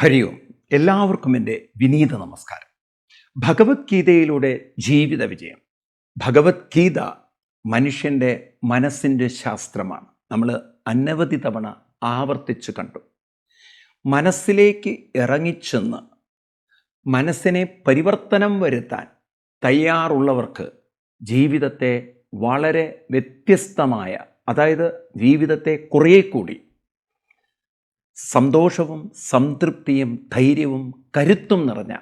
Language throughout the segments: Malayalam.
ഹരി ഓം എല്ലാവർക്കും എന്റെ വിനീത നമസ്കാരം. ഭഗവത്ഗീതയിലൂടെ ജീവിത വിജയം. ഭഗവത്ഗീത മനുഷ്യന്റെ മനസ്സിന്റെ ശാസ്ത്രമാണ്. നമ്മൾ അനവധി തവണ ആവർത്തിച്ച് കണ്ടു. മനസ്സിലേക്ക് ഇറങ്ങിച്ചെന്ന് മനസ്സിനെ പരിവർത്തനം വരുത്താൻ തയ്യാറുള്ളവർക്ക് ജീവിതത്തെ വളരെ വ്യത്യസ്തമായ അതായത് ജീവിതത്തെ കുറേ കൂടി സന്തോഷവും സംതൃപ്തിയും ധൈര്യവും കരുത്തും നിറഞ്ഞ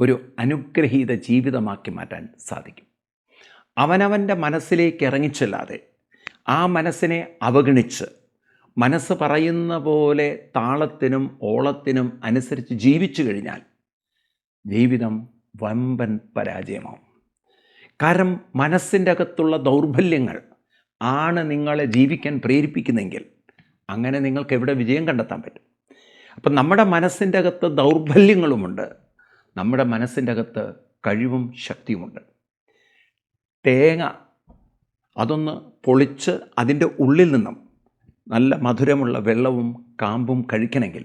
ഒരു അനുഗ്രഹീത ജീവിതമാക്കി മാറ്റാൻ സാധിക്കും. അവനവന്റെ മനസ്സിലേക്ക് ഇറങ്ങിച്ചെല്ലാതെ ആ മനസ്സിനെ അവഗണിച്ച് മനസ്സ് പറയുന്ന പോലെ താളത്തിനും ഓളത്തിനും അനുസരിച്ച് ജീവിച്ചു കഴിഞ്ഞാൽ ജീവിതം വമ്പൻ പരാജയമാവും. കാരണം മനസ്സിന്റെ അകത്തുള്ള ദൗർബല്യങ്ങൾ ആണ് നിങ്ങളെ ജീവിക്കാൻ പ്രേരിപ്പിക്കുന്നെങ്കിൽ അങ്ങനെ നിങ്ങൾക്ക് എവിടെ വിജയം കണ്ടെത്താൻ പറ്റും? അപ്പം നമ്മുടെ മനസ്സിന്റെ അകത്ത് ദൗർബല്യങ്ങളുമുണ്ട്. നമ്മുടെ മനസ്സിന്റെ അകത്ത് കഴിവും ശക്തിയുമുണ്ട്. തേങ്ങ അതൊന്ന് പൊളിച്ച് അതിന്റെ ഉള്ളിൽ നിന്നും നല്ല മധുരമുള്ള വെള്ളവും കാമ്പും കഴിക്കണമെങ്കിൽ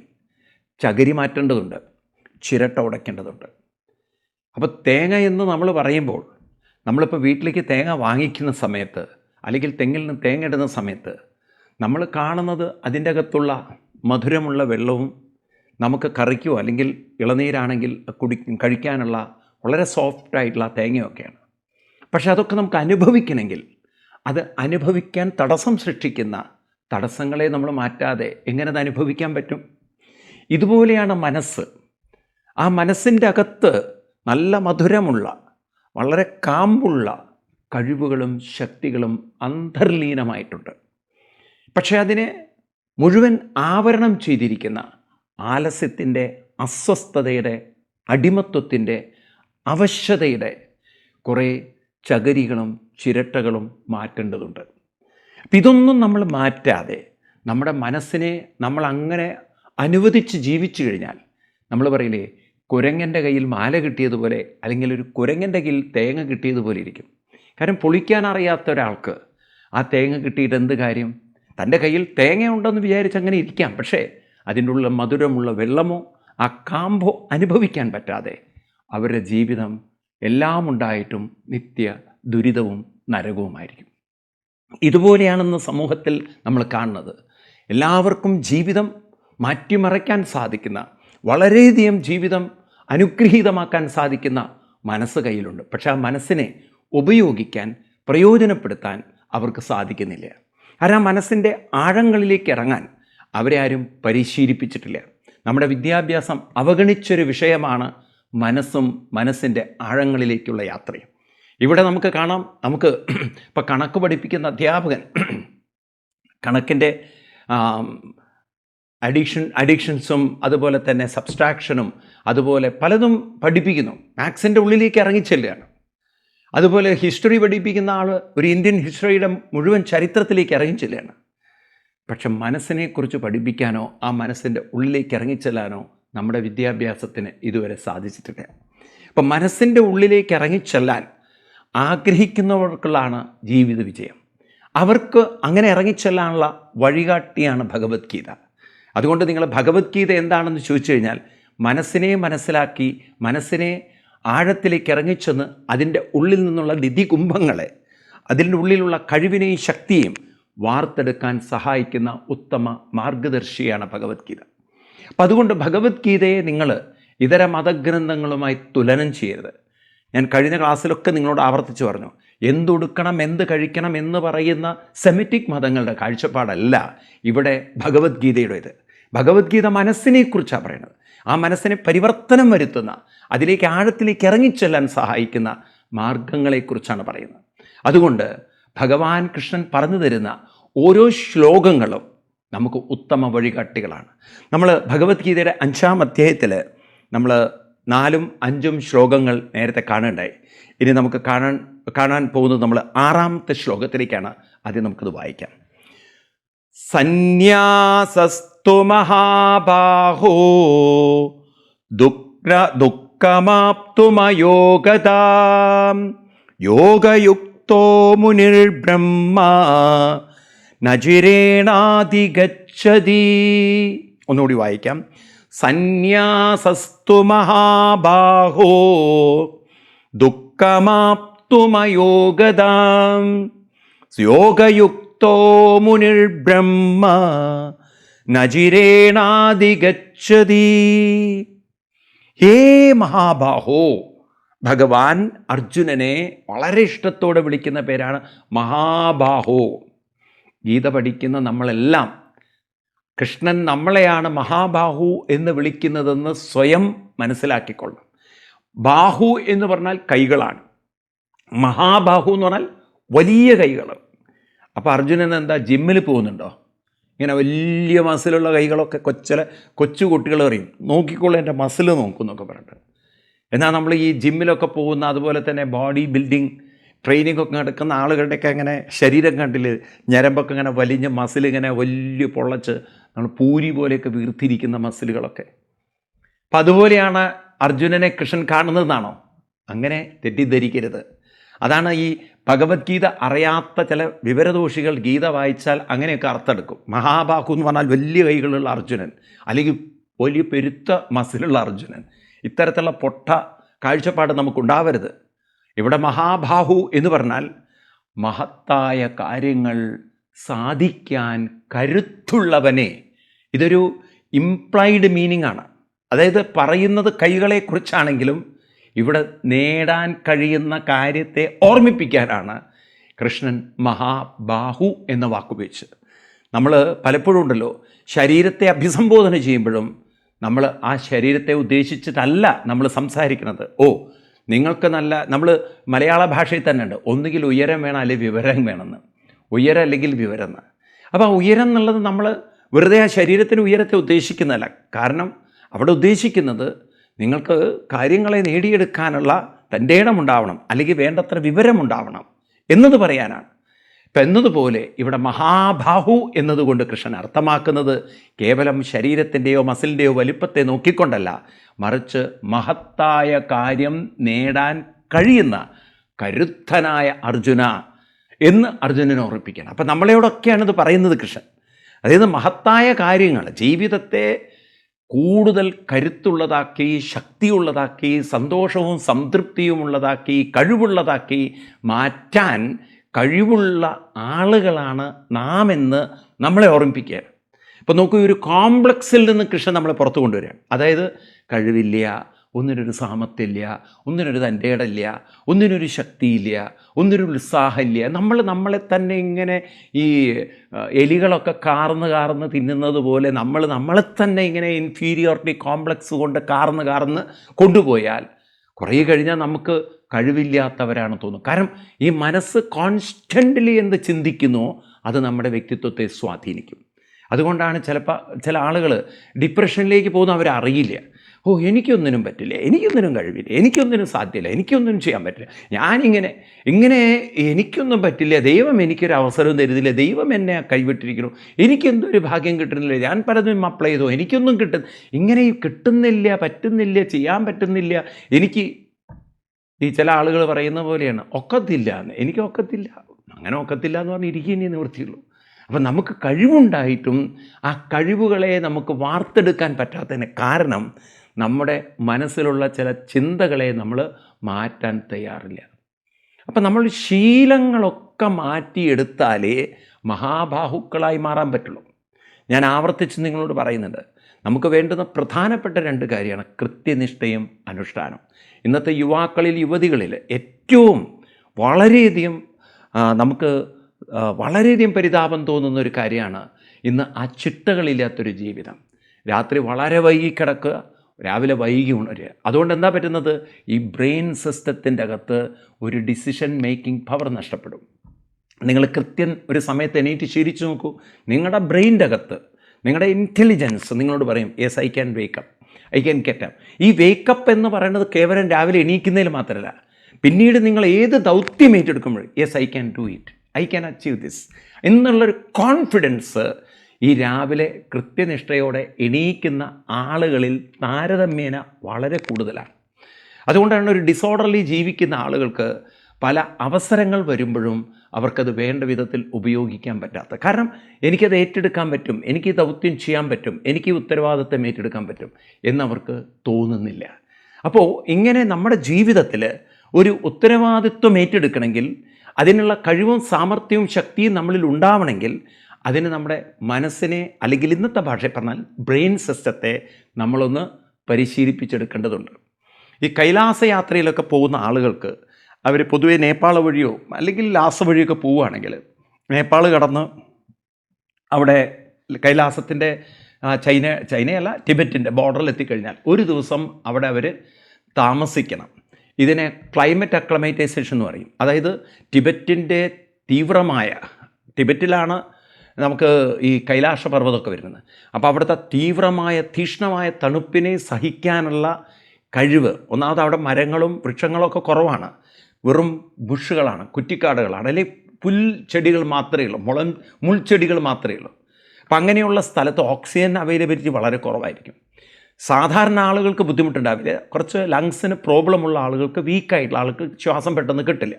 ചകിരി മാറ്റേണ്ടതുണ്ട് ചിരട്ട ഉടയ്ക്കേണ്ടതുണ്ട്. അപ്പോൾ തേങ്ങ എന്ന് നമ്മൾ പറയുമ്പോൾ നമ്മളിപ്പോൾ വീട്ടിലേക്ക് തേങ്ങ വാങ്ങിക്കുന്ന സമയത്ത് അല്ലെങ്കിൽ തെങ്ങിൽ നിന്ന് തേങ്ങ ഇടുന്ന സമയത്ത് നമ്മൾ കാണുന്നത് അതിന്റെ അകത്തുള്ള മധുരമുള്ള വെള്ളവും നമുക്ക് കറിക്കോ അല്ലെങ്കിൽ ഇളനീരാണെങ്കിൽ കുടി കഴിക്കാനുള്ള വളരെ സോഫ്റ്റ് ആയിട്ടുള്ള തേങ്ങയൊക്കെയാണ്. പക്ഷെ അതൊക്കെ നമുക്ക് അനുഭവിക്കണമെങ്കിൽ അത് അനുഭവിക്കാൻ തടസ്സം സൃഷ്ടിക്കുന്ന തടസ്സങ്ങളെ നമ്മൾ മാറ്റാതെ എങ്ങനെ അത് അനുഭവിക്കാൻ പറ്റും? ഇതുപോലെയാണ് മനസ്സ്. ആ മനസ്സിന്റെ അകത്ത് നല്ല മധുരമുള്ള വളരെ കാമ്പുള്ള കഴിവുകളും ശക്തികളും അന്തർലീനമായിട്ടുണ്ട്. പക്ഷേ അതിനെ മുഴുവൻ ആവരണം ചെയ്തിരിക്കുന്ന ആലസ്യത്തിന്റെ അസ്വസ്ഥതയുടെ അടിമത്വത്തിന്റെ അവശ്യതയുടെ കുറേ ചകരികളും ചിരട്ടകളും മാറ്റേണ്ടതുണ്ട്. അപ്പം ഇതൊന്നും നമ്മൾ മാറ്റാതെ നമ്മുടെ മനസ്സിനെ നമ്മൾ അങ്ങനെ അനുവദിച്ച് ജീവിച്ചു കഴിഞ്ഞാൽ നമ്മൾ പറയില്ലേ കുരങ്ങന്റെ കയ്യിൽ മാല കിട്ടിയതുപോലെ അല്ലെങ്കിൽ ഒരു കുരങ്ങന്റെ കയ്യിൽ തേങ്ങ കിട്ടിയതുപോലെ ഇരിക്കും. കാരണം പൊളിക്കാൻ അറിയാത്ത ഒരാൾക്ക് ആ തേങ്ങ കിട്ടിയിട്ട് എന്ത് കാര്യം? തന്റെ കയ്യിൽ തേങ്ങയുണ്ടെന്ന് വിചാരിച്ച് അങ്ങനെ ഇരിക്കാം. പക്ഷേ അതിന്റെ ഉള്ള മധുരമുള്ള വെള്ളമോ ആ കാമ്പോ അനുഭവിക്കാൻ പറ്റാതെ അവരുടെ ജീവിതം എല്ലാം ഉണ്ടായിട്ടും നിത്യ ദുരിതവും നരകവുമായിരിക്കും. ഇതുപോലെയാണെന്ന് സമൂഹത്തിൽ നമ്മൾ കാണുന്നത്. എല്ലാവർക്കും ജീവിതം മാറ്റിമറയ്ക്കാൻ സാധിക്കുന്ന വളരെയധികം ജീവിതം അനുഗ്രഹീതമാക്കാൻ സാധിക്കുന്ന മനസ്സ് കയ്യിലുണ്ട്. പക്ഷേ ആ മനസ്സിനെ ഉപയോഗിക്കാൻ പ്രയോജനപ്പെടുത്താൻ അവർക്ക് സാധിക്കുന്നില്ല. കാരണം ആ മനസ്സിന്റെ ആഴങ്ങളിലേക്ക് ഇറങ്ങാൻ അവരെ ആരും പരിശീലിപ്പിച്ചിട്ടില്ല. നമ്മുടെ വിദ്യാഭ്യാസം അവഗണിച്ചൊരു വിഷയമാണ് മനസ്സും മനസ്സിന്റെ ആഴങ്ങളിലേക്കുള്ള യാത്രയും ഇവിടെ നമുക്ക് കാണാം നമുക്ക് ഇപ്പം കണക്ക് പഠിപ്പിക്കുന്ന അധ്യാപകൻ കണക്കിന്റെ അഡിക്ഷൻ അഡിക്ഷൻസും അതുപോലെ തന്നെ സബ്സ്ട്രാക്ഷനും അതുപോലെ പലതും പഠിപ്പിക്കുന്നു. മാത്സിന്റെ ഉള്ളിലേക്ക് ഇറങ്ങിച്ചെല്ലുകയാണ്. അതുപോലെ ഹിസ്റ്ററി പഠിപ്പിക്കുന്ന ആൾ ഒരു ഇന്ത്യൻ ഹിസ്റ്ററിയുടെ മുഴുവൻ ചരിത്രത്തിലേക്ക് ഇറങ്ങിച്ചെല്ലാണ്. പക്ഷെ മനസ്സിനെക്കുറിച്ച് പഠിപ്പിക്കാനോ ആ മനസ്സിന്റെ ഉള്ളിലേക്ക് ഇറങ്ങിച്ചെല്ലാനോ നമ്മുടെ വിദ്യാഭ്യാസത്തിന് ഇതുവരെ സാധിച്ചിട്ടില്ല. അപ്പം മനസ്സിന്റെ ഉള്ളിലേക്ക് ഇറങ്ങിച്ചെല്ലാൻ ആഗ്രഹിക്കുന്നവർക്കുള്ളതാണ് ജീവിത വിജയം. അവർക്ക് അങ്ങനെ ഇറങ്ങിച്ചെല്ലാനുള്ള വഴികാട്ടിയാണ് ഭഗവത്ഗീത. അതുകൊണ്ട് നിങ്ങൾ ഭഗവത്ഗീത എന്താണെന്ന് ചോദിച്ചു കഴിഞ്ഞാൽ മനസ്സിനെ മനസ്സിലാക്കി മനസ്സിനെ ആഴത്തിലേക്ക് ഇറങ്ങിച്ചെന്ന് അതിന്റെ ഉള്ളിൽ നിന്നുള്ള നിധികുംഭങ്ങളെ അതിന്റെ ഉള്ളിലുള്ള കഴിവിനെയും ശക്തിയും വാർത്തെടുക്കാൻ സഹായിക്കുന്ന ഉത്തമ മാർഗദർശിയാണ് ഭഗവത്ഗീത. അപ്പം അതുകൊണ്ട് ഭഗവത്ഗീതയെ നിങ്ങൾ ഇതര മതഗ്രന്ഥങ്ങളുമായി തുലനം ചെയ്യരുത്. ഞാൻ കഴിഞ്ഞ ക്ലാസ്സിലൊക്കെ നിങ്ങളോട് ആവർത്തിച്ചു പറഞ്ഞു എന്തുടുക്കണം എന്ത് കഴിക്കണം എന്ന് പറയുന്ന സെമിറ്റിക് മതങ്ങളുടെ കാഴ്ചപ്പാടല്ല ഇവിടെ ഭഗവത്ഗീതയുടേത്. ഭഗവത്ഗീത മനസ്സിനെക്കുറിച്ചാണ് പറയുന്നത്. ആ മനസ്സിനെ പരിവർത്തനം വരുത്തുന്ന അതിലേക്ക് ആഴത്തിലേക്ക് ഇറങ്ങിച്ചെല്ലാൻ സഹായിക്കുന്ന മാർഗങ്ങളെക്കുറിച്ചാണ് പറയുന്നത്. അതുകൊണ്ട് ഭഗവാൻ കൃഷ്ണൻ പറഞ്ഞു തരുന്ന ഓരോ ശ്ലോകങ്ങളും നമുക്ക് ഉത്തമ വഴികാട്ടികളാണ്. നമ്മൾ ഭഗവത്ഗീതയുടെ അഞ്ചാം അധ്യായത്തിൽ നമ്മൾ നാലും അഞ്ചും ശ്ലോകങ്ങൾ നേരത്തെ കാണണ്ടായി. ഇനി നമുക്ക് കാണാൻ കാണാൻ പോകുന്നത് നമ്മൾ ആറാമത്തെ ശ്ലോകത്തിലേക്കാണ്. ആദ്യം നമുക്കത് വായിക്കാം. സന്യാസസ്തു മഹാബാഹോ. ദുഃഖ ദുഃഖമാപ്തുമയോഗതാം യോഗയുക്തോ മുനിർബ്രഹ്മ നജിരേണാധിഗച്ഛതി ഒന്നുകൂടി വായിക്കാം. സന്യാസസ്തു മഹാബാഹോ. ദുഃഖമാപ്തുമയോഗതാം യോഗയുക്തോ മുനിർബ്രഹ്മ നജിരേണാദിഗച്ഛതി ഹേ മഹാബാഹോ. ഭഗവാൻ അർജുനനെ വളരെ ഇഷ്ടത്തോടെ വിളിക്കുന്ന പേരാണ് മഹാബാഹോ. ഗീത പഠിക്കുന്ന നമ്മളെല്ലാം കൃഷ്ണൻ നമ്മളെയാണ് മഹാബാഹു എന്ന് വിളിക്കുന്നതെന്ന് സ്വയം മനസ്സിലാക്കിക്കൊള്ളണം. ബാഹു എന്ന് പറഞ്ഞാൽ കൈകളാണ്. മഹാബാഹു എന്ന് പറഞ്ഞാൽ വലിയ കൈകൾ അപ്പോൾ അർജുനൻ എന്താ ജിമ്മിൽ പോകുന്നുണ്ടോ? ഇങ്ങനെ വലിയ മസിലുള്ള കൈകളൊക്കെ കൊച്ചല കൊച്ചു കുട്ടികൾ എറിയും. നോക്കിക്കോളൂ എന്റെ മസിൽ നോക്കുമെന്നൊക്കെ പറഞ്ഞിട്ട്. എന്നാൽ നമ്മൾ ഈ ജിമ്മിലൊക്കെ പോകുന്ന അതുപോലെ തന്നെ ബോഡി ബിൽഡിംഗ് ട്രെയിനിങ് ഒക്കെ നടക്കുന്ന ആളുകളുടെയൊക്കെ അങ്ങനെ ശരീരം കണ്ടിൽ ഞരമ്പൊക്കെ ഇങ്ങനെ വലിഞ്ഞ മസിൽ ഇങ്ങനെ വലിയ പൊള്ളച്ച് നമ്മൾ പൂരി പോലെയൊക്കെ വീർത്തിരിക്കുന്ന മസിലുകളൊക്കെ. അപ്പം അതുപോലെയാണ് അർജുനനെ കൃഷ്ണൻ കാണുന്നതെന്നാണോ? അങ്ങനെ തെറ്റിദ്ധരിക്കരുത്. അതാണ് ഈ ഭഗവത്ഗീത അറിയാത്ത ചില വിവരദോഷികൾ ഗീത വായിച്ചാൽ അങ്ങനെയൊക്കെ അർത്ഥമെടുക്കും. മഹാബാഹു എന്ന് പറഞ്ഞാൽ വലിയ കൈകളുള്ള അർജുനൻ അല്ലെങ്കിൽ വലിയ പെരുത്ത മസിലുള്ള അർജുനൻ. ഇത്തരത്തിലുള്ള പൊട്ട കാഴ്ചപ്പാട് നമുക്കുണ്ടാവരുത്. ഇവിടെ മഹാബാഹു എന്ന് പറഞ്ഞാൽ മഹത്തായ കാര്യങ്ങൾ സാധിക്കാൻ കരുത്തുള്ളവനെ. ഇതൊരു ഇംപ്ലൈഡ് മീനിങ് ആണ്. അതായത് പറയുന്നത് കൈകളെക്കുറിച്ചാണെങ്കിലും ഇവിടെ നേടാൻ കഴിയുന്ന കാര്യത്തെ ഓർമ്മിപ്പിക്കാനാണ് കൃഷ്ണൻ മഹാബാഹു എന്ന വാക്കുപയോഗിച്ചത്. നമ്മൾ പലപ്പോഴും ഉണ്ടല്ലോ ശരീരത്തെ അഭിസംബോധന ചെയ്യുമ്പോഴും നമ്മൾ ആ ശരീരത്തെ ഉദ്ദേശിച്ചിട്ടല്ല നമ്മൾ സംസാരിക്കുന്നത്. ഓ നിങ്ങൾക്ക് നല്ല നമ്മൾ മലയാള ഭാഷയിൽ തന്നെ ഉണ്ട്. ഒന്നുകിൽ ഉയരം വേണം അല്ലെങ്കിൽ വിവരം വേണമെന്ന്. ഉയരം അല്ലെങ്കിൽ വിവരം എന്ന്. അപ്പോൾ ആ ഉയരം എന്നുള്ളത് നമ്മൾ വെറുതെ ആ ശരീരത്തിന് ഉയരത്തെ ഉദ്ദേശിക്കുന്നതല്ല. കാരണം അവിടെ ഉദ്ദേശിക്കുന്നത് നിങ്ങൾക്ക് കാര്യങ്ങളെ നേടിയെടുക്കാനുള്ള തന്റെ ഇടമുണ്ടാവണം അല്ലെങ്കിൽ വേണ്ടത്ര വിവരമുണ്ടാവണം എന്നത് പറയാനാണ്. ഇപ്പം എന്നതുപോലെ ഇവിടെ മഹാബാഹു എന്നതുകൊണ്ട് കൃഷ്ണൻ അർത്ഥമാക്കുന്നത് കേവലം ശരീരത്തിന്റെയോ മസിലിന്റെയോ വലിപ്പത്തെ നോക്കിക്കൊണ്ടല്ല മറിച്ച് മഹത്തായ കാര്യം നേടാൻ കഴിയുന്ന കരുത്തനായ അർജുന എന്ന് അർജുനനെ ഓർമ്മിപ്പിക്കണം. അപ്പം നമ്മളെയോടൊക്കെയാണിത് പറയുന്നത് കൃഷ്ണൻ. അതായത് മഹത്തായ കാര്യങ്ങൾ ജീവിതത്തെ കൂടുതൽ കരുത്തുള്ളതാക്കി ശക്തിയുള്ളതാക്കി സന്തോഷവും സംതൃപ്തിയും ഉള്ളതാക്കി കഴിവുള്ളതാക്കി മാറ്റാൻ കഴിവുള്ള ആളുകളാണ് നാം എന്ന് നമ്മളെ ഓർമ്മിപ്പിക്കുക. ഇപ്പോൾ നോക്കൂ ഒരു കോംപ്ലക്സിൽ നിന്ന് കൃഷ്ണൻ നമ്മളെ പുറത്തു കൊണ്ടുവരിക അതായത് കഴിവില്ല ഒന്നിനൊരു സാമത്തില്ല ഒന്നിനൊരു തന്റെ ഇടമില്ല ഒന്നിനൊരു ശക്തിയില്ല ഒന്നിനൊരു ഉത്സാഹമില്ല. നമ്മൾ നമ്മളെ തന്നെ ഇങ്ങനെ ഈ എലികളൊക്കെ കാർന്ന് കാർന്ന് തിന്നുന്നത് പോലെ നമ്മൾ നമ്മളെ തന്നെ ഇങ്ങനെ ഇൻഫീരിയോറിറ്റി കോംപ്ലക്സ് കൊണ്ട് കാർന്ന് കാർന്ന് കൊണ്ടുപോയാൽ കുറേ കഴിഞ്ഞാൽ നമുക്ക് കഴിവില്ലാത്തവരാണ് തോന്നുന്നു കാരണം ഈ മനസ്സ് കോൺസ്റ്റന്റ്ലി എന്ത് ചിന്തിക്കുന്നോ അത് നമ്മുടെ വ്യക്തിത്വത്തെ സ്വാധീനിക്കും. അതുകൊണ്ടാണ് ചിലപ്പോൾ ചില ആളുകൾ ഡിപ്രഷനിലേക്ക് പോകുന്ന അവരറിയില്ല. ഓ എനിക്കൊന്നിനും പറ്റില്ല എനിക്കൊന്നിനും കഴിവില്ല എനിക്കൊന്നിനും സാധ്യമില്ല എനിക്കൊന്നിനും ചെയ്യാൻ പറ്റില്ല. ഞാനിങ്ങനെ ഇങ്ങനെ എനിക്കൊന്നും പറ്റില്ല ദൈവം എനിക്കൊരു അവസരം തരുന്നില്ല ദൈവം എന്നെ കൈവിട്ടിരിക്കുന്നു. എനിക്കെന്തൊരു ഭാഗ്യം കിട്ടുന്നില്ല ഞാൻ പലതും അപ്ലൈ ചെയ്തോ എനിക്കൊന്നും കിട്ടും ഇങ്ങനെ കിട്ടുന്നില്ല പറ്റുന്നില്ല ചെയ്യാൻ പറ്റുന്നില്ല. എനിക്ക് ഈ ചില ആളുകൾ പറയുന്ന പോലെയാണ് ഒക്കത്തില്ല എന്ന്. എനിക്ക് ഒക്കത്തില്ല. അങ്ങനെ ഒക്കത്തില്ല എന്ന് പറഞ്ഞ് ഇരിക്കുന്നേ നിവൃത്തിയുള്ളൂ അപ്പം നമുക്ക് കഴിവുണ്ടായിട്ടും ആ കഴിവുകളെ നമുക്ക് വാർത്തെടുക്കാൻ പറ്റാത്തതിന് കാരണം നമ്മുടെ മനസ്സിലുള്ള ചില ചിന്തകളെ നമ്മൾ മാറ്റാൻ തയ്യാറില്ല. അപ്പം നമ്മൾ ശീലങ്ങളൊക്കെ മാറ്റിയെടുത്താലേ മഹാബാഹുക്കളായി മാറാൻ പറ്റുള്ളൂ. ഞാൻ ആവർത്തിച്ച് നിങ്ങളോട് പറയുന്നുണ്ട്. നമുക്ക് വേണ്ടുന്ന പ്രധാനപ്പെട്ട രണ്ട് കാര്യമാണ് കൃത്യനിഷ്ഠയും അനുഷ്ഠാനം. ഇന്നത്തെ യുവാക്കളിൽ യുവതികളിൽ ഏറ്റവും വളരെയധികം നമുക്ക് വളരെയധികം പരിതാപം തോന്നുന്ന ഒരു കാര്യമാണ് ഇന്ന് ആ ചിട്ടകളില്ലാത്തൊരു ജീവിതം. രാത്രി വളരെ വൈകി കിടക്കുക രാവിലെ വൈകി ഉണരുക അതുകൊണ്ട് എന്താ പറ്റുന്നത്? ഈ ബ്രെയിൻ സിസ്റ്റത്തിന്റെ അകത്ത് ഒരു ഡിസിഷൻ മേക്കിംഗ് പവർ നഷ്ടപ്പെടും. നിങ്ങൾ കൃത്യം ഒരു സമയത്ത് എണീറ്റ് ശീലിച്ചു നോക്കൂ. നിങ്ങളുടെ ബ്രെയിന്റെ അകത്ത് നിങ്ങളുടെ ഇന്റലിജൻസ് നിങ്ങളോട് പറയും yes I can wake up I can get up ഈ വേക്കപ്പ് എന്ന് പറയുന്നത് കേവലം രാവിലെ എണീക്കുന്നതിൽ മാത്രമല്ല. പിന്നീട് നിങ്ങൾ ഏത് ദൗത്യം ഏറ്റെടുക്കുമ്പോഴും yes I can do it I can achieve this എന്നുള്ളൊരു കോൺഫിഡൻസ് ഈ രാവിലെ കൃത്യനിഷ്ഠയോടെ എണീക്കുന്ന ആളുകളിൽ താരതമ്യേന വളരെ കൂടുതലാണ്. അതുകൊണ്ടാണ് ഒരു ഡിസോർഡർലി ജീവിക്കുന്ന ആളുകൾക്ക് പല അവസരങ്ങൾ വരുമ്പോഴും അവർക്കത് വേണ്ട വിധത്തിൽ ഉപയോഗിക്കാൻ പറ്റാത്ത. കാരണം എനിക്കത് ഏറ്റെടുക്കാൻ പറ്റും എനിക്ക് ദൗത്യം ചെയ്യാൻ പറ്റും എനിക്ക് ഉത്തരവാദിത്തം ഏറ്റെടുക്കാൻ പറ്റും എന്നവർക്ക് തോന്നുന്നില്ല. അപ്പോൾ ഇങ്ങനെ നമ്മുടെ ജീവിതത്തിൽ ഒരു ഉത്തരവാദിത്വം ഏറ്റെടുക്കണമെങ്കിൽ അതിനുള്ള കഴിവും സാമർഥ്യവും ശക്തിയും നമ്മളിൽ ഉണ്ടാവണമെങ്കിൽ അതിന് നമ്മുടെ മനസ്സിനെ അല്ലെങ്കിൽ ഇന്നത്തെ ഭാഷയിൽ പറഞ്ഞാൽ ബ്രെയിൻ സിസ്റ്റത്തെ നമ്മളൊന്ന് പരിശീലിപ്പിച്ചെടുക്കേണ്ടതുണ്ട്. ഈ കൈലാസ യാത്രയിലൊക്കെ പോകുന്ന ആളുകൾക്ക് അവർ പൊതുവേ നേപ്പാൾ വഴിയോ അല്ലെങ്കിൽ ലാസ വഴിയൊക്കെ പോവുകയാണെങ്കിൽ നേപ്പാൾ കടന്ന് അവിടെ കൈലാസത്തിന്റെ ചൈന ചൈനയല്ല ടിബറ്റിന്റെ ബോർഡറിൽ എത്തിക്കഴിഞ്ഞാൽ ഒരു ദിവസം അവിടെ അവർ താമസിക്കണം. ഇതിനെ ക്ലൈമറ്റ് അക്ലമൈറ്റൈസേഷൻ എന്ന് പറയും. അതായത് ടിബറ്റിന്റെ തീവ്രമായ ടിബറ്റിലാണ് നമുക്ക് ഈ കൈലാസ പർവതമൊക്കെ വരുന്നത്. അപ്പോൾ അവിടുത്തെ തീവ്രമായ തീക്ഷ്ണമായ തണുപ്പിനെ സഹിക്കാനുള്ള കഴിവ് ഒന്നാമത് അവിടെ മരങ്ങളും വൃക്ഷങ്ങളൊക്കെ കുറവാണ്. വെറും ബുഷുകളാണ് കുറ്റിക്കാടുകളാണ്. അല്ലെങ്കിൽ പുൽച്ചെടികൾ മാത്രമേ ഉള്ളൂ മുളം മുൾച്ചെടികൾ മാത്രമേ ഉള്ളൂ. അപ്പം അങ്ങനെയുള്ള സ്ഥലത്ത് ഓക്സിജൻ അവൈലബിലിറ്റി വളരെ കുറവായിരിക്കും. സാധാരണ ആളുകൾക്ക് ബുദ്ധിമുട്ടുണ്ടാവില്ല. കുറച്ച് ലങ്സിന് പ്രോബ്ലമുള്ള ആളുകൾക്ക് വീക്കായിട്ടുള്ള ആൾക്ക് ശ്വാസം പെട്ടെന്ന് കിട്ടില്ല.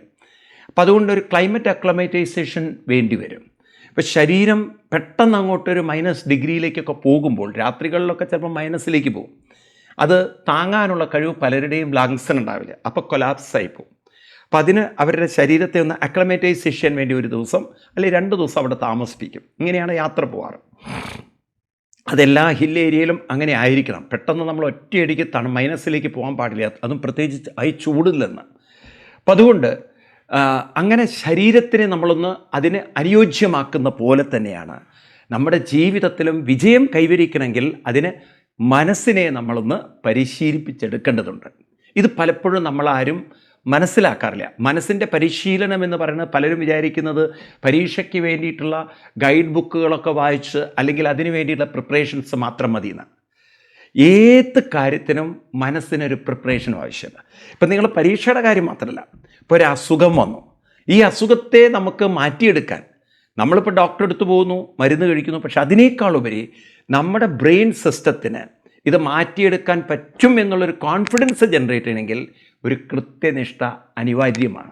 അപ്പം അതുകൊണ്ട് ഒരു ക്ലൈമറ്റ് അക്ലമൈറ്റൈസേഷൻ വേണ്ടി വരും. ഇപ്പം ശരീരം പെട്ടെന്ന് അങ്ങോട്ടൊരു മൈനസ് ഡിഗ്രിയിലേക്കൊക്കെ പോകുമ്പോൾ രാത്രികളിലൊക്കെ ചിലപ്പോൾ മൈനസിലേക്ക് പോകും. അത് താങ്ങാനുള്ള കഴിവ് പലരുടെയും ലങ്സിന് ഉണ്ടാവില്ല. അപ്പോൾ കൊലാപ്സായി പോകും. അപ്പം അതിന് അവരുടെ ശരീരത്തെ ഒന്ന് അക്ലമേറ്റൈസേഷൻ വേണ്ടി ഒരു ദിവസം അല്ലെങ്കിൽ രണ്ട് ദിവസം അവിടെ താമസിപ്പിക്കും. ഇങ്ങനെയാണ് യാത്ര പോവാറ്. അതെല്ലാ ഹിൽ ഏരിയയിലും അങ്ങനെ ആയിരിക്കണം. പെട്ടെന്ന് നമ്മൾ ഒറ്റയടിക്ക് തണ മൈനസിലേക്ക് പോകാൻ പാടില്ല. അതും പ്രത്യേകിച്ച് ആയി ചൂടില്ലെന്ന്. അപ്പം അതുകൊണ്ട് അങ്ങനെ ശരീരത്തിനെ നമ്മളൊന്ന് അതിനെ അനുയോജ്യമാക്കുന്ന പോലെ തന്നെയാണ്. നമ്മുടെ ജീവിതത്തിലും വിജയം കൈവരിക്കണമെങ്കിൽ അതിന് മനസ്സിനെ നമ്മളൊന്ന് പരിശീലിപ്പിച്ചെടുക്കേണ്ടതുണ്ട്. ഇത് പലപ്പോഴും നമ്മളാരും മനസ്സിലാക്കാറില്ല. മനസ്സിന്റെ പരിശീലനം എന്ന് പറയുന്നത് പലരും വിചാരിക്കുന്നത് പരീക്ഷയ്ക്ക് വേണ്ടിയിട്ടുള്ള ഗൈഡ് ബുക്കുകളൊക്കെ വായിച്ച് അല്ലെങ്കിൽ അതിനു വേണ്ടിയിട്ടുള്ള പ്രിപ്പറേഷൻസ് മാത്രം മതി ഏത് കാര്യത്തിനും മനസ്സിനൊരു പ്രിപ്പറേഷനും ആവശ്യമില്ല. ഇപ്പം നിങ്ങൾ പരീക്ഷയുടെ കാര്യം മാത്രമല്ല ഇപ്പോൾ ഒരു അസുഖം വന്നു. ഈ അസുഖത്തെ നമുക്ക് മാറ്റിയെടുക്കാൻ നമ്മളിപ്പോൾ ഡോക്ടറെ അടുത്ത് പോകുന്നു മരുന്ന് കഴിക്കുന്നു പക്ഷെ അതിനേക്കാളുപരി നമ്മുടെ ബ്രെയിൻ സിസ്റ്റത്തിന് ഇത് മാറ്റിയെടുക്കാൻ പറ്റും എന്നുള്ളൊരു കോൺഫിഡൻസ് ജനറേറ്റ് ചെയ്യണമെങ്കിൽ ഒരു കൃത്യനിഷ്ഠ അനിവാര്യമാണ്.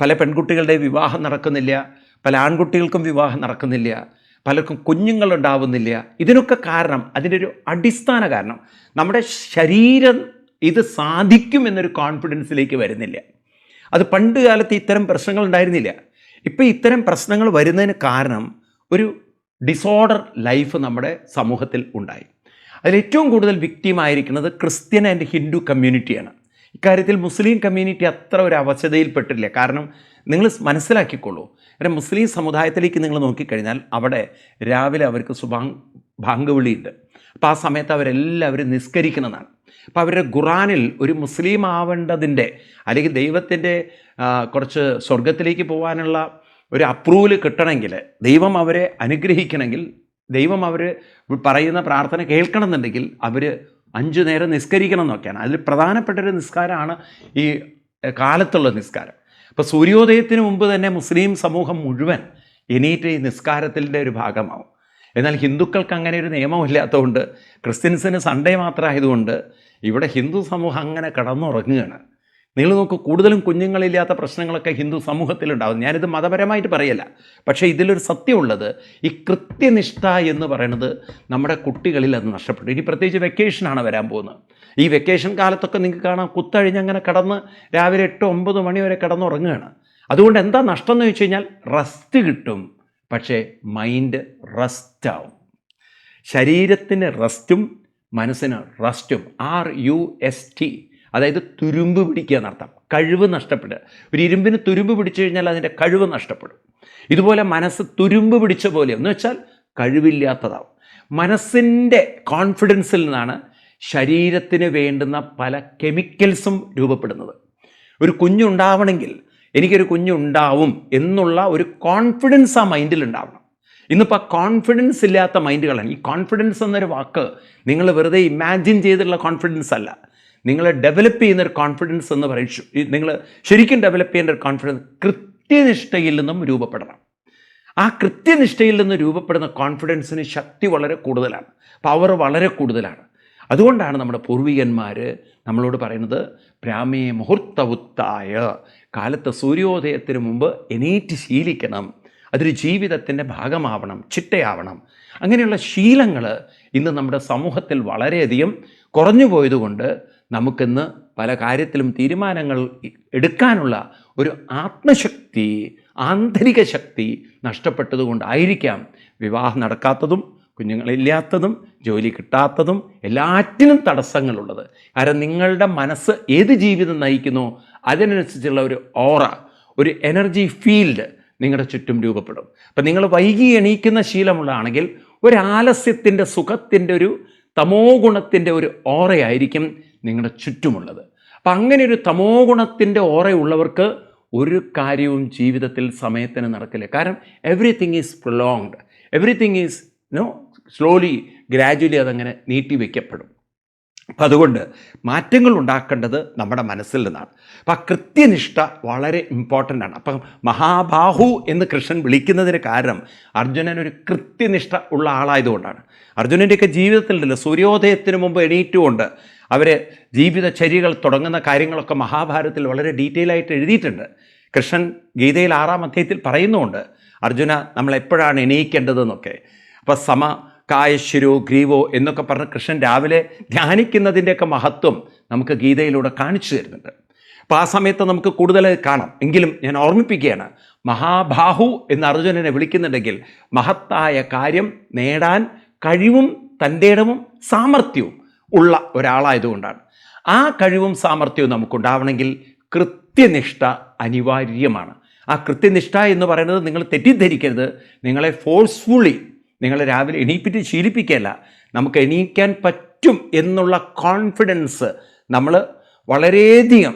പല പെൺകുട്ടികളുടെ വിവാഹം നടക്കുന്നില്ല പല ആൺകുട്ടികൾക്കും വിവാഹം നടക്കുന്നില്ല പലർക്കും കുഞ്ഞുങ്ങളുണ്ടാവുന്നില്ല. ഇതിനൊക്കെ കാരണം അതിന്റെ ഒരു അടിസ്ഥാന കാരണം നമ്മുടെ ശരീരം ഇത് സാധിക്കും എന്നൊരു കോൺഫിഡൻസിലേക്ക് വരുന്നില്ല. അത് പണ്ട് കാലത്ത് ഇത്തരം പ്രശ്നങ്ങൾ ഉണ്ടായിരുന്നില്ല. ഇപ്പോൾ ഇത്തരം പ്രശ്നങ്ങൾ വരുന്നതിന് കാരണം ഒരു ഡിസോർഡർ ലൈഫ് നമ്മുടെ സമൂഹത്തിൽ ഉണ്ടായി. അതിൽ ഏറ്റവും കൂടുതൽ victim ആയിരിക്കുന്നത് ക്രിസ്ത്യൻ ആൻഡ് ഹിന്ദു കമ്മ്യൂണിറ്റിയാണ് ഇക്കാര്യത്തിൽ മുസ്ലിം കമ്മ്യൂണിറ്റി അത്ര ഒരു അവശതയിൽപ്പെട്ടില്ല. കാരണം നിങ്ങൾ മനസ്സിലാക്കിക്കോളൂ കാരണം മുസ്ലിം സമുദായത്തിലേക്ക് നിങ്ങൾ നോക്കിക്കഴിഞ്ഞാൽ അവിടെ രാവിലെ അവർക്ക് ബാങ്ക് വിളിയുണ്ട് അപ്പോൾ ആ സമയത്ത് അവരെല്ലാവരും നിസ്കരിക്കുന്നതാണ്. അപ്പോൾ അവരുടെ ഖുറാനിൽ ഒരു മുസ്ലിം ആവേണ്ടതിന്റെ അല്ലെങ്കിൽ ദൈവത്തിന്റെ കുറച്ച് സ്വർഗത്തിലേക്ക് പോകാനുള്ള ഒരു അപ്രൂവൽ കിട്ടണമെങ്കിൽ ദൈവം അവരെ അനുഗ്രഹിക്കണമെങ്കിൽ ദൈവം അവർ പറയുന്ന പ്രാർത്ഥന കേൾക്കണമെന്നുണ്ടെങ്കിൽ അവർ അഞ്ചു നേരം നിസ്കരിക്കണം എന്നൊക്കെയാണ്. അതിൽ പ്രധാനപ്പെട്ട ഒരു നിസ്കാരമാണ് ഈ കാലത്തുള്ള നിസ്കാരം. അപ്പോൾ സൂര്യോദയത്തിന് മുമ്പ് തന്നെ മുസ്ലിം സമൂഹം മുഴുവൻ എണീറ്റ് ഈ നിസ്കാരത്തിന്റെ ഒരു ഭാഗമാവും. എന്നാൽ ഹിന്ദുക്കൾക്ക് അങ്ങനെ ഒരു നിയമമില്ലാത്തതുകൊണ്ട് ക്രിസ്ത്യൻസിന് സൺഡേ മാത്രമായതുകൊണ്ട് ഇവിടെ ഹിന്ദു സമൂഹം അങ്ങനെ കടന്നുറങ്ങുകയാണ്. നിങ്ങൾ നോക്കൂ കൂടുതലും കുഞ്ഞുങ്ങളില്ലാത്ത പ്രശ്നങ്ങളൊക്കെ ഹിന്ദു സമൂഹത്തിലുണ്ടാകും ഞാനിത് മതപരമായിട്ട് പറയല്ല. പക്ഷേ ഇതിലൊരു സത്യമുള്ളത് ഈ കൃത്യനിഷ്ഠ എന്ന് പറയുന്നത് നമ്മുടെ കുട്ടികളിൽ അത് നഷ്ടപ്പെട്ടു. ഇനി പ്രത്യേകിച്ച് വെക്കേഷനാണ് വരാൻ പോകുന്നത്. ഈ വെക്കേഷൻ കാലത്തൊക്കെ നിങ്ങൾക്ക് കാണാം കുത്തഴിഞ്ഞ് അങ്ങനെ കടന്ന് രാവിലെ എട്ട് ഒമ്പത് മണി വരെ കിടന്നുറങ്ങുകയാണ്. അതുകൊണ്ട് എന്താ നഷ്ടം എന്ന് വെച്ച് കഴിഞ്ഞാൽ റെസ്റ്റ് കിട്ടും. പക്ഷേ മൈൻഡ് റെസ്റ്റ് ആവും ശരീരത്തിന് റെസ്റ്റും മനസ്സിന് റെസ്റ്റും. ആർ യു എസ് ടി അതായത് തുരുമ്പ് പിടിക്കുക എന്നർത്ഥം. കഴിവ് നഷ്ടപ്പെടുക. ഒരു ഇരുമ്പിന് തുരുമ്പ് പിടിച്ചു കഴിഞ്ഞാൽ അതിന്റെ കഴിവ് നഷ്ടപ്പെടും. ഇതുപോലെ മനസ്സ് തുരുമ്പ് പിടിച്ച പോലെ എന്ന് വെച്ചാൽ കഴിവില്ലാത്തതാവും. മനസ്സിന്റെ കോൺഫിഡൻസിൽ നിന്നാണ് ശരീരത്തിന് വേണ്ടുന്ന പല കെമിക്കൽസും രൂപപ്പെടുന്നത്. ഒരു കുഞ്ഞുണ്ടാവണമെങ്കിൽ എനിക്കൊരു കുഞ്ഞുണ്ടാവും എന്നുള്ള ഒരു കോൺഫിഡൻസ് ആ മൈൻഡിൽ ഉണ്ടാവണം. ഇന്നിപ്പോൾ കോൺഫിഡൻസ് ഇല്ലാത്ത മൈൻഡുകളാണ്. ഈ കോൺഫിഡൻസ് എന്നൊരു വാക്ക് നിങ്ങൾ വെറുതെ ഇമാജിൻ ചെയ്തിട്ടുള്ള കോൺഫിഡൻസ് അല്ല. നിങ്ങൾ ഡെവലപ്പ് ചെയ്യുന്ന ഒരു കോൺഫിഡൻസ് എന്ന് പറയും. നിങ്ങൾ ശരിക്കും ഡെവലപ്പ് ചെയ്യേണ്ട ഒരു കോൺഫിഡൻസ് കൃത്യനിഷ്ഠയിൽ നിന്നും രൂപപ്പെടണം. ആ കൃത്യനിഷ്ഠയിൽ നിന്ന് രൂപപ്പെടുന്ന കോൺഫിഡൻസിന് ശക്തി വളരെ കൂടുതലാണ്. പവർ വളരെ കൂടുതലാണ്. അതുകൊണ്ടാണ് നമ്മുടെ പൂർവികന്മാർ നമ്മളോട് പറയുന്നത് ബ്രാഹ്മേ മുഹൂർത്തവുത്തായ. കാലത്ത് സൂര്യോദയത്തിന് മുമ്പ് എണീറ്റ് ശീലിക്കണം. അതൊരു ജീവിതത്തിന്റെ ഭാഗമാവണം ചിട്ടയാവണം. അങ്ങനെയുള്ള ശീലങ്ങൾ ഇന്ന് നമ്മുടെ സമൂഹത്തിൽ വളരെയധികം കുറഞ്ഞു പോയതുകൊണ്ട് നമുക്കിന്ന് പല കാര്യത്തിലും തീരുമാനങ്ങൾ എടുക്കാനുള്ള ഒരു ആത്മശക്തി ആന്തരിക ശക്തി നഷ്ടപ്പെട്ടതുകൊണ്ടായിരിക്കാം വിവാഹം നടക്കാത്തതും കുഞ്ഞുങ്ങളില്ലാത്തതും ജോലി കിട്ടാത്തതും എല്ലാറ്റിനും തടസ്സങ്ങളുള്ളത്. കാരണം നിങ്ങളുടെ മനസ്സ് ഏത് ജീവിതം നയിക്കുന്നു അതിനനുസരിച്ചുള്ള ഒരു ഓറ ഒരു എനർജി ഫീൽഡ് നിങ്ങളുടെ ചുറ്റും രൂപപ്പെടും. അപ്പം നിങ്ങൾ വൈകി എണീക്കുന്ന ശീലമുള്ളതാണെങ്കിൽ ഒരു ആലസ്യത്തിന്റെ സുഖത്തിന്റെ ഒരു തമോ ഗുണത്തിന്റെ ഒരു ഓറയായിരിക്കും നിങ്ങളുടെ ചുറ്റുമുള്ളത്. അപ്പം അങ്ങനെ ഒരു തമോ ഗുണത്തിന്റെ ഓറയുള്ളവർക്ക് ഒരു കാര്യവും ജീവിതത്തിൽ സമയത്തിന് നടക്കില്ല. കാരണം everything is prolonged everything is no slowly gradually അതങ്ങനെ നീട്ടി വയ്ക്കപ്പെടും അപ്പം അതുകൊണ്ട് മാറ്റങ്ങൾ ഉണ്ടാക്കേണ്ടത് നമ്മുടെ മനസ്സിൽ നിന്നാണ്. അപ്പം കൃത്യനിഷ്ഠ വളരെ ഇമ്പോർട്ടന്റ് ആണ്. അപ്പം മഹാബാഹു എന്ന് കൃഷ്ണൻ വിളിക്കുന്നതിന് കാരണം അർജുനൻ ഒരു കൃത്യനിഷ്ഠ ഉള്ള ആളായതുകൊണ്ടാണ്. അർജുനന്റെയൊക്കെ ജീവിതത്തിലുണ്ടല്ലോ സൂര്യോദയത്തിന് മുമ്പ് എണീറ്റുകൊണ്ട് അവർ ജീവിതചര്യകൾ തുടങ്ങുന്ന കാര്യങ്ങളൊക്കെ മഹാഭാരതത്തിൽ വളരെ ഡീറ്റെയിൽ ആയിട്ട് എഴുതിയിട്ടുണ്ട്. കൃഷ്ണൻ ഗീതയിൽ ആറാം അധ്യായത്തിൽ പറയുന്നുമുണ്ട് അർജുന നമ്മൾ എപ്പോഴാണ് എണീക്കേണ്ടതെന്നൊക്കെ. അപ്പോൾ സമ കായശ്വരോ ഗ്രീവോ എന്നൊക്കെ പറഞ്ഞ് കൃഷ്ണൻ രാവിലെ ധ്യാനിക്കുന്നതിന്റെയൊക്കെ മഹത്വം നമുക്ക് ഗീതയിലൂടെ കാണിച്ചു തരുന്നുണ്ട്. അപ്പോൾ ആ സമയത്ത് നമുക്ക് കൂടുതൽ കാണാം. എങ്കിലും ഞാൻ ഓർമ്മിപ്പിക്കുകയാണ് മഹാബാഹു എന്ന് അർജുനനെ വിളിക്കുന്നുണ്ടെങ്കിൽ മഹത്തായ കാര്യം നേടാൻ കഴിവും തന്റെ ഇടവും സാമർഥ്യവും ഉള്ള ഒരാളായതുകൊണ്ടാണ്. ആ കഴിവും സാമർഥ്യവും നമുക്കുണ്ടാവണമെങ്കിൽ കൃത്യനിഷ്ഠ അനിവാര്യമാണ്. ആ കൃത്യനിഷ്ഠ എന്ന് പറയുന്നത് നിങ്ങൾ തെറ്റിദ്ധരിക്കരുത്. നിങ്ങളെ ഫോഴ്സ്ഫുള്ളി നിങ്ങളെ രാവിലെ എണീപ്പിച്ച് ശീലിപ്പിക്കുകയല്ല. നമുക്ക് എണീക്കാൻ പറ്റും എന്നുള്ള കോൺഫിഡൻസ് നമ്മൾ വളരെയധികം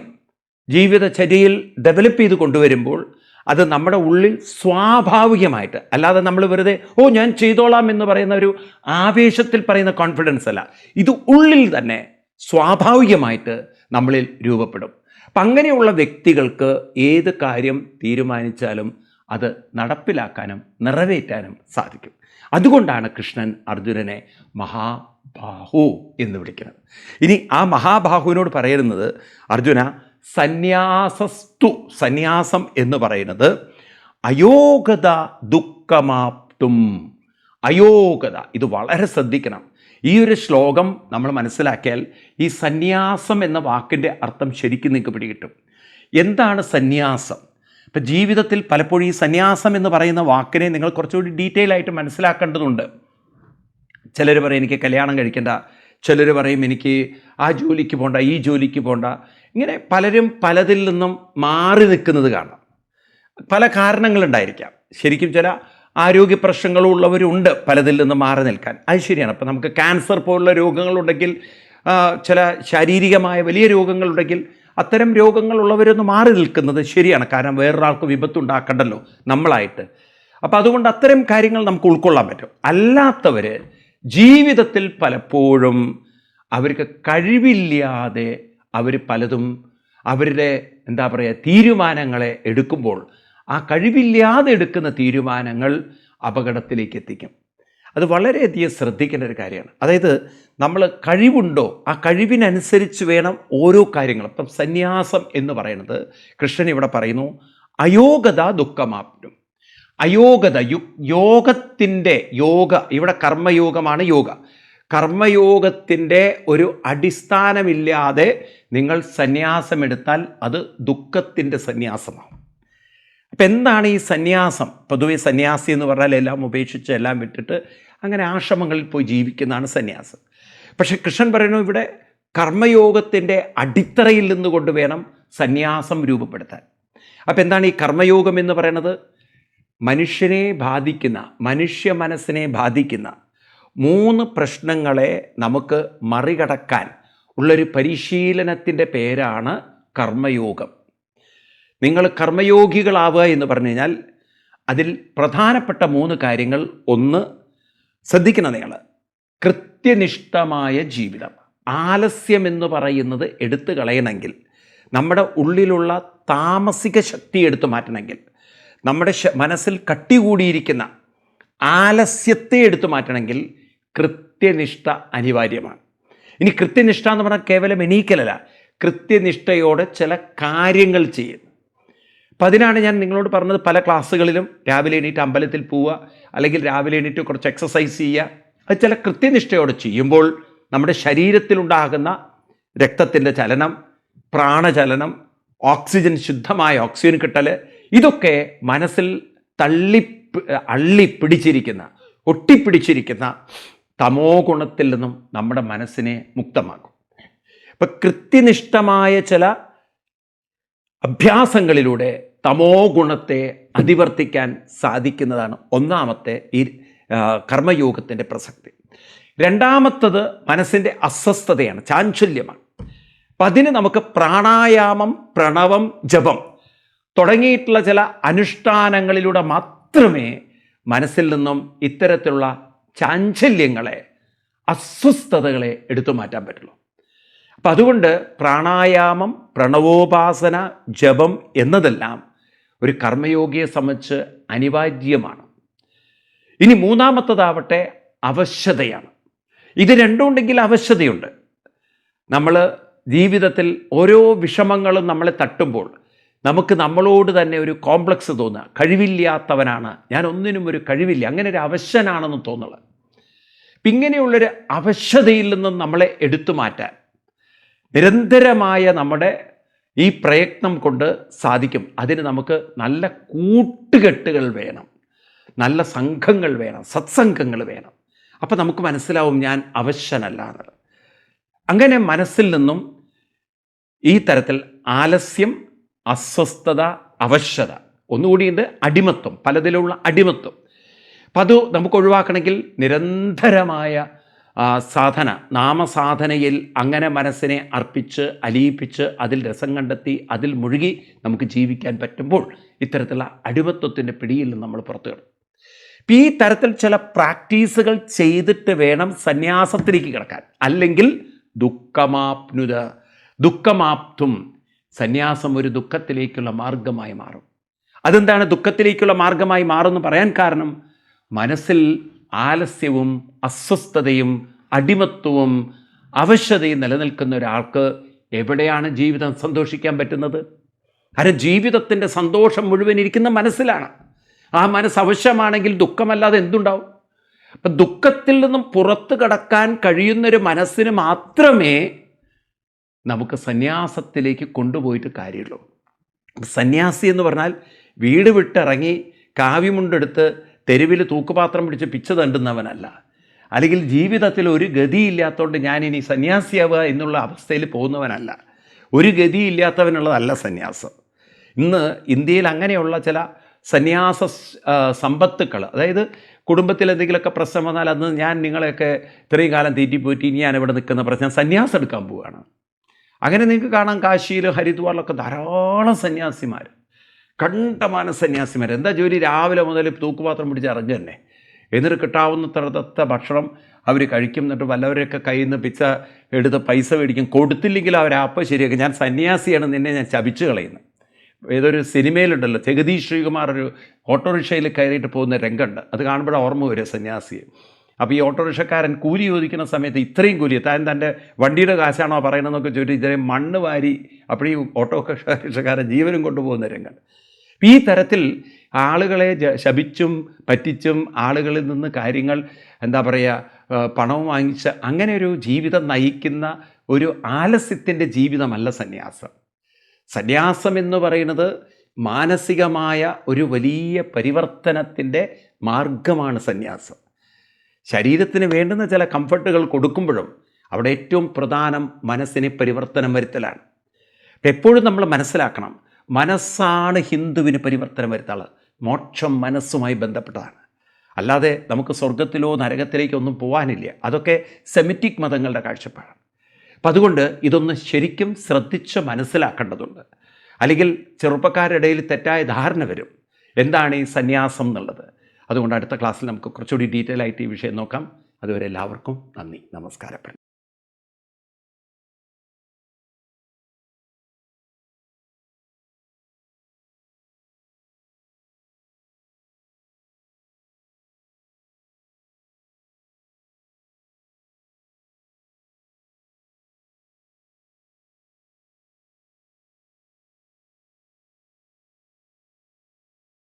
ജീവിതചര്യയിൽ ഡെവലപ്പ് ചെയ്ത് കൊണ്ടുവരുമ്പോൾ അത് നമ്മുടെ ഉള്ളിൽ സ്വാഭാവികമായിട്ട് അല്ലാതെ നമ്മൾ വെറുതെ ഓ ഞാൻ ചെയ്തോളാം എന്ന് പറയുന്ന ഒരു ആവേശത്തിൽ പറയുന്ന കോൺഫിഡൻസ് അല്ല. ഇത് ഉള്ളിൽ തന്നെ സ്വാഭാവികമായിട്ട് നമ്മളിൽ രൂപപ്പെടും. അപ്പം അങ്ങനെയുള്ള വ്യക്തികൾക്ക് ഏത് കാര്യം തീരുമാനിച്ചാലും അത് നടപ്പിലാക്കാനും നിറവേറ്റാനും സാധിക്കും. അതുകൊണ്ടാണ് കൃഷ്ണൻ അർജുനനെ മഹാബാഹു എന്ന് വിളിക്കുന്നത്. ഇനി ആ മഹാബാഹുവിനോട് പറയുന്നത് അർജുന സന്യാസസ്തു സന്യാസം എന്ന് പറയുന്നത് അയോഗ്യത ദുഃഖമാപ്തും. അയോഗ്യത ഇത് വളരെ ശ്രദ്ധിക്കണം. ഈ ഒരു ശ്ലോകം നമ്മൾ മനസ്സിലാക്കിയാൽ ഈ സന്യാസം എന്ന വാക്കിന്റെ അർത്ഥം ശരിക്കും നിങ്ങൾക്ക് പിടികിട്ടും. എന്താണ് സന്യാസം? ഇപ്പം ജീവിതത്തിൽ പലപ്പോഴും ഈ സന്യാസം എന്ന് പറയുന്ന വാക്കിനെ നിങ്ങൾ കുറച്ചുകൂടി ഡീറ്റെയിൽ ആയിട്ട് മനസ്സിലാക്കേണ്ടതുണ്ട്. ചിലർ പറയും എനിക്ക് കല്യാണം കഴിക്കേണ്ട ചിലർ പറയും എനിക്ക് ആ ജോലിക്ക് പോണ്ട ഈ ജോലിക്ക് പോണ്ട. ഇങ്ങനെ പലരും പലതിൽ നിന്നും മാറി നിൽക്കുന്നത് കാണാം. പല കാരണങ്ങളുണ്ടായിരിക്കാം. ശരിക്കും ചില ആരോഗ്യ പ്രശ്നങ്ങളുള്ളവരുണ്ട് പലതിൽ നിന്ന് മാറി നിൽക്കാൻ. അത് ശരിയാണ്. അപ്പം നമുക്ക് ക്യാൻസർ പോലുള്ള രോഗങ്ങളുണ്ടെങ്കിൽ ചില ശാരീരികമായ വലിയ രോഗങ്ങളുണ്ടെങ്കിൽ അത്തരം രോഗങ്ങളുള്ളവരൊന്ന് മാറി നിൽക്കുന്നത് ശരിയാണ്. കാരണം വേറൊരാൾക്ക് വിപത്തുണ്ടാക്കണ്ടല്ലോ നമ്മളായിട്ട്. അപ്പം അതുകൊണ്ട് അത്തരം കാര്യങ്ങൾ നമുക്ക് ഉൾക്കൊള്ളാൻ പറ്റും. അല്ലാത്തവർ ജീവിതത്തിൽ പലപ്പോഴും അവർക്ക് കഴിവില്ലാതെ അവർ പലതും അവരുടെ എന്താ പറയുക തീരുമാനങ്ങളെ എടുക്കുമ്പോൾ ആ കഴിവില്ലാതെ എടുക്കുന്ന തീരുമാനങ്ങൾ അപകടത്തിലേക്ക് എത്തിക്കും. അത് വളരെയധികം ശ്രദ്ധിക്കേണ്ട ഒരു കാര്യമാണ്. അതായത് നമ്മൾ കഴിവുണ്ടോ ആ കഴിവിനനുസരിച്ച് വേണം ഓരോ കാര്യങ്ങളും ഇപ്പം സന്യാസം എന്ന് പറയുന്നത് കൃഷ്ണൻ ഇവിടെ പറയുന്നു അയോഗത ദുഃഖമാപ്നും. അയോഗത യു യോഗത്തിന്റെ യോഗ ഇവിടെ കർമ്മയോഗമാണ് യോഗ. കർമ്മയോഗത്തിന്റെ ഒരു അടിസ്ഥാനമില്ലാതെ നിങ്ങൾ സന്യാസമെടുത്താൽ അത് ദുഃഖത്തിന്റെ സന്യാസമാണ്. അപ്പം എന്താണ് ഈ സന്യാസം? പൊതുവെ സന്യാസി എന്ന് പറഞ്ഞാൽ എല്ലാം ഉപേക്ഷിച്ച് എല്ലാം വിട്ടിട്ട് അങ്ങനെ ആശ്രമങ്ങളിൽ പോയി ജീവിക്കുന്നതാണ് സന്യാസം. പക്ഷെ കൃഷ്ണൻ പറയുന്നു ഇവിടെ കർമ്മയോഗത്തിന്റെ അടിത്തറയിൽ നിന്നുകൊണ്ട് വേണം സന്യാസം രൂപപ്പെടുത്താൻ. അപ്പം എന്താണ് ഈ കർമ്മയോഗം എന്ന് പറയുന്നത്? മനുഷ്യനെ ബാധിക്കുന്ന മനുഷ്യ മനസ്സിനെ ബാധിക്കുന്ന മൂന്ന് പ്രശ്നങ്ങളെ നമുക്ക് മറികടക്കാൻ ഉള്ളൊരു പരിശീലനത്തിന്റെ പേരാണ് കർമ്മയോഗം. നിങ്ങൾ കർമ്മയോഗികളാവുക എന്ന് പറഞ്ഞു കഴിഞ്ഞാൽ അതിൽ പ്രധാനപ്പെട്ട മൂന്ന് കാര്യങ്ങൾ ഒന്ന് ശ്രദ്ധിക്കണം നിങ്ങൾ. കൃത്യനിഷ്ഠമായ ജീവിതം. ആലസ്യം എന്ന് പറയുന്നത് എടുത്തു കളയണമെങ്കിൽ നമ്മുടെ ഉള്ളിലുള്ള താമസിക ശക്തി എടുത്തു മാറ്റണമെങ്കിൽ നമ്മുടെ മനസ്സിൽ മനസ്സിൽ കട്ടികൂടിയിരിക്കുന്ന ആലസ്യത്തെ എടുത്തു മാറ്റണമെങ്കിൽ കൃത്യനിഷ്ഠ അനിവാര്യമാണ്. ഇനി കൃത്യനിഷ്ഠ എന്ന് പറഞ്ഞാൽ കേവലം എണീക്കലല്ല. കൃത്യനിഷ്ഠയോടെ ചില കാര്യങ്ങൾ ചെയ്യുന്നു. അപ്പം അതിനാണ് ഞാൻ നിങ്ങളോട് പറഞ്ഞത് പല ക്ലാസ്സുകളിലും രാവിലെ എണീറ്റ് അമ്പലത്തിൽ പോവുക അല്ലെങ്കിൽ രാവിലെ എണീറ്റ് കുറച്ച് എക്സസൈസ് ചെയ്യുക. അത് ചില കൃത്യനിഷ്ഠയോടെ ചെയ്യുമ്പോൾ നമ്മുടെ ശരീരത്തിലുണ്ടാകുന്ന രക്തത്തിന്റെ ചലനം പ്രാണചലനം ഓക്സിജൻ ശുദ്ധമായ ഓക്സിജൻ കിട്ടൽ ഇതൊക്കെ മനസ്സിൽ തള്ളി അള്ളി പിടിച്ചിരിക്കുന്ന ഒട്ടിപ്പിടിച്ചിരിക്കുന്ന തമോ ഗുണത്തിൽ നിന്നും നമ്മുടെ മനസ്സിനെ മുക്തമാക്കും. ഇപ്പം കൃത്യനിഷ്ഠമായ ചില അഭ്യാസങ്ങളിലൂടെ തമോ ഗുണത്തെ അതിവർത്തിക്കാൻ സാധിക്കുന്നതാണ് ഒന്നാമത്തെ ഈ കർമ്മയോഗത്തിന്റെ പ്രസക്തി. രണ്ടാമത്തത് മനസ്സിന്റെ അസ്വസ്ഥതയാണ് ചാഞ്ചല്യമാണ്. അപ്പം അതിന് നമുക്ക് പ്രാണായാമം പ്രണവം ജപം തുടങ്ങിയിട്ടുള്ള ചില അനുഷ്ഠാനങ്ങളിലൂടെ മാത്രമേ മനസ്സിൽ നിന്നും ഇത്തരത്തിലുള്ള ചാഞ്ചല്യങ്ങളെ അസ്വസ്ഥതകളെ എടുത്തു മാറ്റാൻ പറ്റുള്ളൂ. അപ്പം അതുകൊണ്ട് പ്രാണായാമം പ്രണവോപാസന ജപം എന്നതെല്ലാം ഒരു കർമ്മയോഗിയെ സംബന്ധിച്ച് അനിവാര്യമാണ്. ഇനി മൂന്നാമത്തതാവട്ടെ അവശ്യതയാണ് ഇത് രണ്ടുണ്ടെങ്കിൽ അവശ്യതയുണ്ട് നമ്മൾ ജീവിതത്തിൽ ഓരോ വിഷമങ്ങളും നമ്മളെ തട്ടുമ്പോൾ നമുക്ക് നമ്മളോട് തന്നെ ഒരു കോംപ്ലക്സ് തോന്നുക. കഴിവില്ലാത്തവനാണ്. ഞാൻ ഒന്നിനും ഒരു കഴിവില്ല. അങ്ങനെ ഒരു അവശനാണെന്ന് തോന്നുന്നത്. അപ്പം ഇങ്ങനെയുള്ളൊരു അവശതയിൽ നിന്നും നമ്മളെ എടുത്തു മാറ്റാൻ നിരന്തരമായ നമ്മുടെ ഈ പ്രയത്നം കൊണ്ട് സാധിക്കും. അതിന് നമുക്ക് നല്ല കൂട്ടുകെട്ടുകൾ വേണം. നല്ല സംഘങ്ങൾ വേണം. സത്സംഘങ്ങൾ വേണം. അപ്പം നമുക്ക് മനസ്സിലാവും ഞാൻ അവശനല്ല അങ്ങനെ മനസ്സിൽ നിന്നും ഈ തരത്തിൽ ആലസ്യം അസ്വസ്ഥത അവശ്യത ഒന്നുകൂടിയുണ്ട് അടിമത്വം പലതിലുള്ള അടിമത്വം. അപ്പം അത് നമുക്ക് ഒഴിവാക്കണമെങ്കിൽ നിരന്തരമായ സാധന നാമസാധനയിൽ അങ്ങനെ മനസ്സിനെ അർപ്പിച്ച് അലിയിപ്പിച്ച് അതിൽ രസം കണ്ടെത്തി അതിൽ മുഴുകി നമുക്ക് ജീവിക്കാൻ പറ്റുമ്പോൾ ഇത്തരത്തിലുള്ള അടിമത്വത്തിന്റെ പിടിയിൽ നിന്ന് നമ്മൾ പുറത്തു കിടക്കും ഇപ്പം ഈ തരത്തിൽ ചില പ്രാക്ടീസുകൾ ചെയ്തിട്ട് വേണം സന്യാസത്തിലേക്ക് കിടക്കാൻ. അല്ലെങ്കിൽ ദുഃഖമാപ്നുത ദുഃഖമാപ്തും സന്യാസം ഒരു ദുഃഖത്തിലേക്കുള്ള മാർഗമായി മാറും. അതെന്താണ് ദുഃഖത്തിലേക്കുള്ള മാർഗമായി മാറുമെന്ന് പറയാൻ കാരണം മനസ്സിൽ ആലസ്യവും അസ്വസ്ഥതയും അടിമത്വവും അവശതയും നിലനിൽക്കുന്ന ഒരാൾക്ക് എവിടെയാണ് ജീവിതം സന്തോഷിക്കാൻ പറ്റുന്നത്? കാരണം ജീവിതത്തിന്റെ സന്തോഷം മുഴുവൻ ഇരിക്കുന്ന മനസ്സിലാണ്. ആ മനസ്സ് അവശ്യമാണെങ്കിൽ ദുഃഖമല്ലാതെ എന്തുണ്ടാവും? അപ്പം ദുഃഖത്തിൽ നിന്നും പുറത്തു കടക്കാൻ കഴിയുന്നൊരു മനസ്സിന് മാത്രമേ നമുക്ക് സന്യാസത്തിലേക്ക് കൊണ്ടുപോയിട്ട് കാര്യമുള്ളൂ. സന്യാസി എന്ന് പറഞ്ഞാൽ വീട് വിട്ടിറങ്ങി കാവ്യമുണ്ടെടുത്ത് തെരുവിൽ തൂക്കുപാത്രം പിടിച്ച് പിച്ച തണ്ടുന്നവനല്ല. അല്ലെങ്കിൽ ജീവിതത്തിൽ ഒരു ഗതിയില്ലാത്തതുകൊണ്ട് ഞാനിനി സന്യാസിയാവുക എന്നുള്ള അവസ്ഥയിൽ പോകുന്നവനല്ല. ഒരു ഗതിയില്ലാത്തവനുള്ളതല്ല സന്യാസം. ഇന്ന് ഇന്ത്യയിൽ അങ്ങനെയുള്ള ചില സന്യാസ സമ്പത്തുക്കൾ അതായത് കുടുംബത്തിൽ എന്തെങ്കിലുമൊക്കെ പ്രശ്നം വന്നാൽ അന്ന് ഞാൻ നിങ്ങളെയൊക്കെ ഇത്രയും കാലം തീറ്റിപ്പോറ്റി ഇനി ഞാൻ ഇവിടെ നിൽക്കുന്ന പ്രശ്നം സന്യാസം എടുക്കാൻ പോവുകയാണ്. അങ്ങനെ നിങ്ങൾക്ക് കാണാം കാശിയിൽ ഹരിദ്വാറിലൊക്കെ ധാരാളം സന്യാസിമാർ കണ്ടമാന സന്യാസിമാർ എന്താ ജോലി? രാവിലെ മുതൽ തൂക്കുപാത്രം പിടിച്ച് ഇറങ്ങുക തന്നെ. എന്നിട്ട് കിട്ടാവുന്നത്രത്തെ ഭക്ഷണം അവർ കഴിക്കും. എന്നിട്ട് വല്ലവരെയൊക്കെ കയ്യിൽ നിന്ന് പിച്ച എടുത്ത് പൈസ മേടിക്കും. കൊടുത്തില്ലെങ്കിൽ അവർ അപ്പം ശരിയാക്കും. ഞാൻ സന്യാസിയാണ് നിന്നെ ഞാൻ ചപിച്ചു കളയുന്നത്. ഏതൊരു സിനിമയിലുണ്ടല്ലോ ജഗദീഷ് ശ്രീകുമാർ ഒരു ഓട്ടോറിക്ഷയിൽ കയറിയിട്ട് പോകുന്ന രംഗമുണ്ട്. അത് കാണുമ്പോഴാണ് ഓർമ്മ വരിക സന്യാസിയെ. അപ്പോൾ ഈ ഓട്ടോറിക്ഷക്കാരൻ കൂലി ചോദിക്കുന്ന സമയത്ത് ഇത്രയും കൂലി താൻ തന്റെ വണ്ടിയുടെ കാശാണോ പറയണമെന്നൊക്കെ ചോദിച്ചു ഇത്രയും മണ്ണ് വാരി അപ്പോഴീ ഓട്ടോറിക്ഷക്കാരൻ ജീവനും കൊണ്ടുപോകുന്ന രംഗം. ഈ തരത്തിൽ ആളുകളെ ശപിച്ചും പറ്റിച്ചും ആളുകളിൽ നിന്ന് കാര്യങ്ങൾ എന്താ പറയുക പണവും വാങ്ങിച്ച് അങ്ങനെ ഒരു ജീവിതം നയിക്കുന്ന ഒരു ആലസ്യത്തിന്റെ ജീവിതമല്ല സന്യാസം. സന്യാസം എന്ന് പറയുന്നത് മാനസികമായ ഒരു വലിയ പരിവർത്തനത്തിന്റെ മാർഗമാണ് സന്യാസം. ശരീരത്തിന് വേണ്ടുന്ന ചില കംഫർട്ടുകൾ കൊടുക്കുമ്പോഴും അവിടെ ഏറ്റവും പ്രധാനം മനസ്സിനെ പരിവർത്തനം വരുത്തലാണ്. എപ്പോഴും നമ്മൾ മനസ്സിലാക്കണം മനസ്സാണ് ഹിന്ദുവിന് പരിവർത്തനം വരുത്താനുള്ളത്. മോക്ഷം മനസ്സുമായി ബന്ധപ്പെട്ടതാണ്. അല്ലാതെ നമുക്ക് സ്വർഗത്തിലോ നരകത്തിലേക്കോ ഒന്നും പോകാനില്ല അതൊക്കെ സെമിറ്റിക് മതങ്ങളുടെ കാഴ്ചപ്പാടാണ്. അപ്പം അതുകൊണ്ട് ഇതൊന്ന് ശരിക്കും ശ്രദ്ധിച്ച് മനസ്സിലാക്കേണ്ടതുണ്ട്. അല്ലെങ്കിൽ ചെറുപ്പക്കാരുടെ ഇടയിൽ തെറ്റായ ധാരണ വരും. എന്താണ് ഈ സന്യാസം എന്നുള്ളത്? അതുകൊണ്ട് അടുത്ത ക്ലാസ്സിൽ നമുക്ക് കുറച്ചുകൂടി ഡീറ്റെയിൽ ആയിട്ട് ഈ വിഷയം നോക്കാം. അതുവരെ എല്ലാവർക്കും നന്ദി. നമസ്കാരം